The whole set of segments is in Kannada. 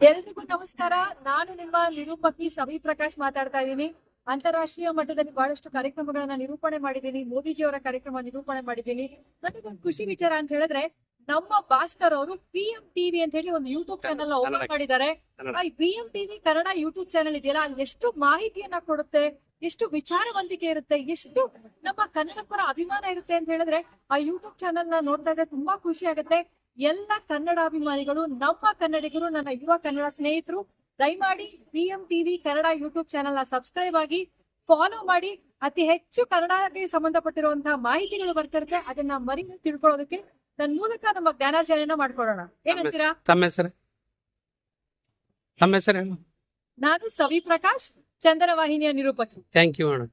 ಎಲ್ರಿಗೂ ನಮಸ್ಕಾರ. ನಾನು ನಿಮ್ಮ ನಿರೂಪಕಿ ಸವಿ ಪ್ರಕಾಶ್ ಮಾತಾಡ್ತಾ ಇದ್ದೀನಿ. ಅಂತಾರಾಷ್ಟ್ರೀಯ ಮಟ್ಟದಲ್ಲಿ ಬಹಳಷ್ಟು ಕಾರ್ಯಕ್ರಮಗಳನ್ನ ನಿರೂಪಣೆ ಮಾಡಿದ್ದೀನಿ. ಮೋದಿಜಿಯವರ ಕಾರ್ಯಕ್ರಮ ನಿರೂಪಣೆ ಮಾಡಿದ್ದೀನಿ. ನನಗೊಂದು ಖುಷಿ ವಿಚಾರ ಅಂತ ಹೇಳಿದ್ರೆ ನಮ್ಮ ಭಾಸ್ಕರ್ ಅವರು ಪಿ ಎಂ ಟಿವಿ ಅಂತ ಹೇಳಿ ಒಂದು ಯೂಟ್ಯೂಬ್ ಚಾನೆಲ್ ಓಪನ್. ಮಾಡಿದ್ದಾರೆ. ಈ ಆ P M TV Kannada YouTube channel ಇದೆಯಲ್ಲ ಅಲ್ಲಿ ಎಷ್ಟು ಮಾಹಿತಿಯನ್ನ ಕೊಡುತ್ತೆ ಎಷ್ಟು ವಿಚಾರವಂತಿಕೆ ಇರುತ್ತೆ ಎಷ್ಟು ನಮ್ಮ ಕನ್ನಡ ಪರ ಅಭಿಮಾನ ಇರುತ್ತೆ ಅಂತ ಹೇಳಿದ್ರೆ ಆ ಯೂಟ್ಯೂಬ್ ಚಾನೆಲ್ನ ನೋಡ್ತಾ ಇದ್ರೆ ತುಂಬಾ ಖುಷಿ ಆಗುತ್ತೆ. ಎಲ್ಲ ಕನ್ನಡಾಭಿಮಾನಿಗಳು ನಮ್ಮ ಕನ್ನಡಿಗರು ನನ್ನ ಯುವ ಕನ್ನಡ ಸ್ನೇಹಿತರು ದಯಮಾಡಿ P M TV Kannada YouTube ಚಾನೆಲ್ನ ಸಬ್ಸ್ಕ್ರೈಬ್ ಆಗಿ ಫಾಲೋ ಮಾಡಿ ಅತಿ ಹೆಚ್ಚು ಕನ್ನಡಕ್ಕೆ ಸಂಬಂಧಪಟ್ಟಿರುವಂತಹ ಮಾಹಿತಿಗಳು ಬರ್ತಿರುತ್ತೆ ಅದನ್ನ ಮರಿ ತಿಳ್ಕೊಳ್ಳೋದಕ್ಕೆ ನನ್ನ ಮೂಲಕ ನಮ್ಮ ಜ್ಞಾನಾರ್ಜನೆಯನ್ನ ಮಾಡ್ಕೊಳ್ಳೋಣ. ಏನಂತೀರಾ ತಮ್ಮ ಹೆಸರು? ತಮ್ಮ ಹೆಸರು ನಾನು ಸವಿ ಪ್ರಕಾಶ್ ಚಂದನ ವಾಹಿನಿಯ ನಿರೂಪಕಿ. ಥ್ಯಾಂಕ್ ಯು ಅಣ್ಣ.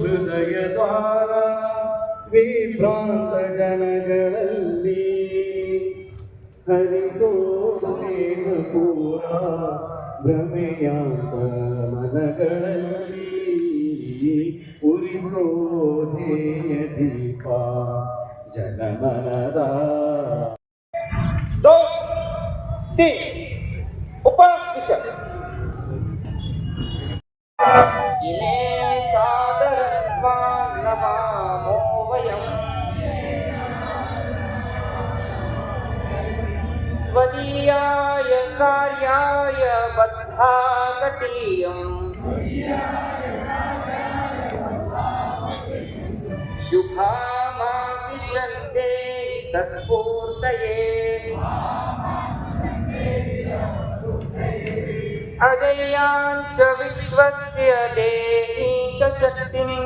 ಹೃದಯ ದ್ವಾರ विभ्रांत जन हरिशो स्नेह पूरा भ्रमया मन उरिशो ध्येय दीपा जन मन दो त्वदीयाय कार्याय बद्धाकटीयम् शुभामाविशन्ते तत्पूर्तये अजयाञ्च विश्वस्य देहि शक्तिम्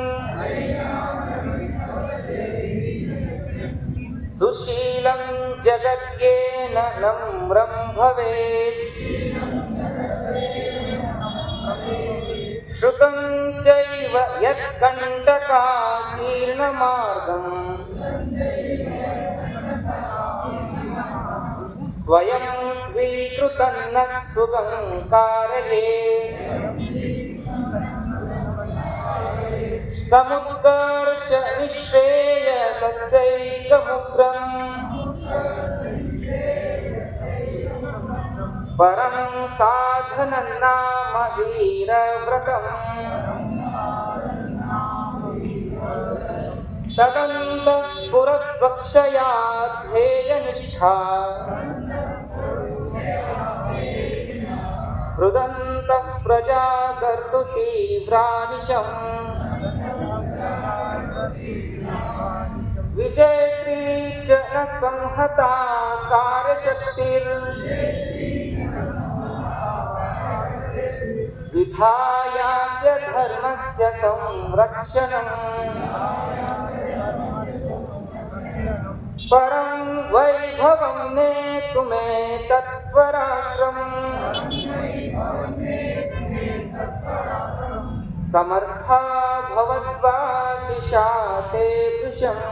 सुशीलं जगद्येन नम्रं भवेत्। श्रुतं चैव यत्कण्टकाकीर्णमार्गम् स्वयं स्वीकृतन्न कमुत्कार च निःश्रेय परं साधनं नाम वीरव्रतम् तदन्तपुरद्वक्षया ध्येयनिष्ठा हृदन्तः प्रजा कर्तुतीव्रानिशम् विजयती जन संहता कार्यशक्तिर् विधायास्य धर्मस्य संरक्षणम्। परं वैभवं नेतुमे समर्था भवद्वाशिषा ते दृशम्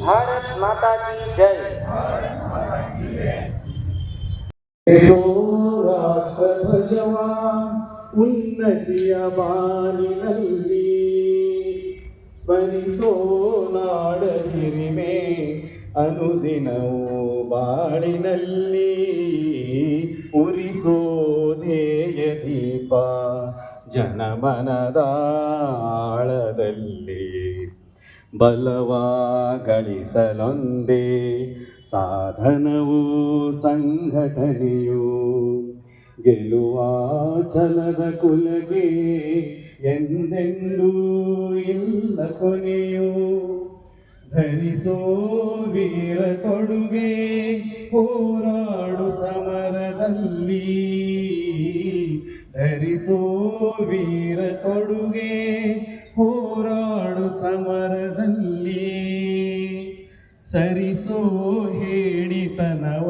भारत माता की जय ರಾಷ್ಟ್ರಧ್ವಜವ ಉನ್ನತಿಯ ಬಾನಿನಲ್ಲಿ ಸ್ಮರಿಸೋ ನಾಡ ಹಿರಿಮೆ ಅನುದಿನವೂ ಬಾಳಿನಲ್ಲಿ ಉರಿಸೋ ಧ್ಯೇಯ ದೀಪ ಜನಮನದ ಆಳದಲ್ಲಿ ಬಲವ ಗಳಿಸಲೊಂದೇ ಸಾಧನವು ಸಂಘಟನೆಯು. ಗೆಲುವ ಛಲದ ಕುಲಗೆ ಎಂದೆಂದೂ ಇಲ್ಲ ಕೊನೆಯು. ಧರಿಸೋ ವೀರ ತೊಡುಗೆ ಹೋರಾಡು ಸಮರದಲ್ಲಿ ಧರಿಸೋ ವೀರ ತೊಡುಗೆ ಹೋರಾಡು ಸಮರದಲ್ಲಿ. ಸರಿಸೋ ಹೇಳಿತನವ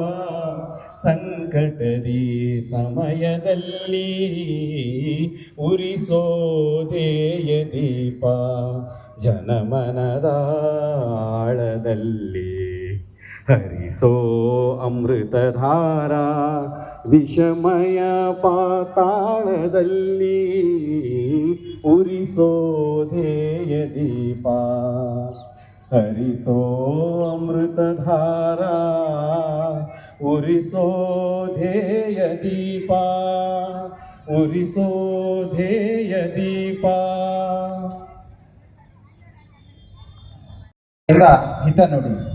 ಸಂಕಟದಿ ಸಮಯದಲ್ಲಿ. ಉರಿಸೋ ದೇಯ ದೀಪ ಜನಮನದ ಆಳದಲ್ಲಿ ಹರಿಸೋ ಅಮೃತಧಾರಾ ವಿಷಮಯ ಪಾತಾಳದಲ್ಲಿ ಉರಿಸೋ ಧ್ಯೇಯ ದೀಪ. ಹರಿಸೋ ಅಮೃತಧಾರ ಉರಿಸೋ ಧ್ಯೇಯ ದೀಪ. ಉರಿಸೋ ದೀಪ. ಎಲ್ಲ ಹಿತ ನುಡಿ.